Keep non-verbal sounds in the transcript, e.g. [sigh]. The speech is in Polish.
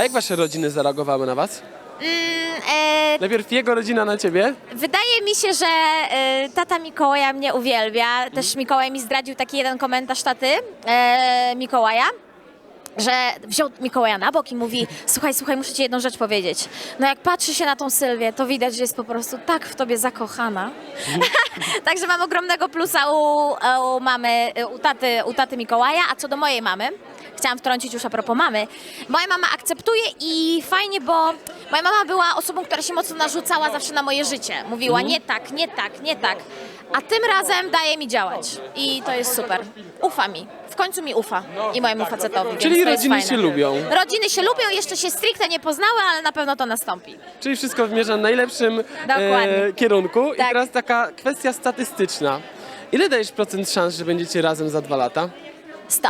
A jak wasze rodziny zareagowały na was? Mm, e, Najpierw jego rodzina na ciebie? Wydaje mi się, że e, tata Mikołaja mnie uwielbia. Też Mikołaj mi zdradził taki jeden komentarz taty e, Mikołaja. Że wziął Mikołaja na bok i mówi: [laughs] Słuchaj, słuchaj, muszę ci jedną rzecz powiedzieć. No, jak patrzy się na tą Sylwię, to widać, że jest po prostu tak w tobie zakochana. [laughs] Także mam ogromnego plusa u, u mamy, u taty, u taty Mikołaja. A co do mojej mamy, chciałam wtrącić już a propos mamy. Moja mama akceptuje i fajnie, bo moja mama była osobą, która się mocno narzucała zawsze na moje życie. Mówiła nie tak, nie tak, nie tak. A tym razem daje mi działać. I to jest super. Ufa mi. W końcu mi ufa. I mojemu facetowi. więc Czyli to jest rodziny fajne. się lubią. Rodziny się lubią, jeszcze się stricte nie poznały, ale na pewno to nastąpi. Czyli wszystko zmierza w najlepszym Dokładnie. e, kierunku. I Tak. teraz taka kwestia statystyczna. Ile dajesz procent szans, że będziecie razem za dwa lata? 100.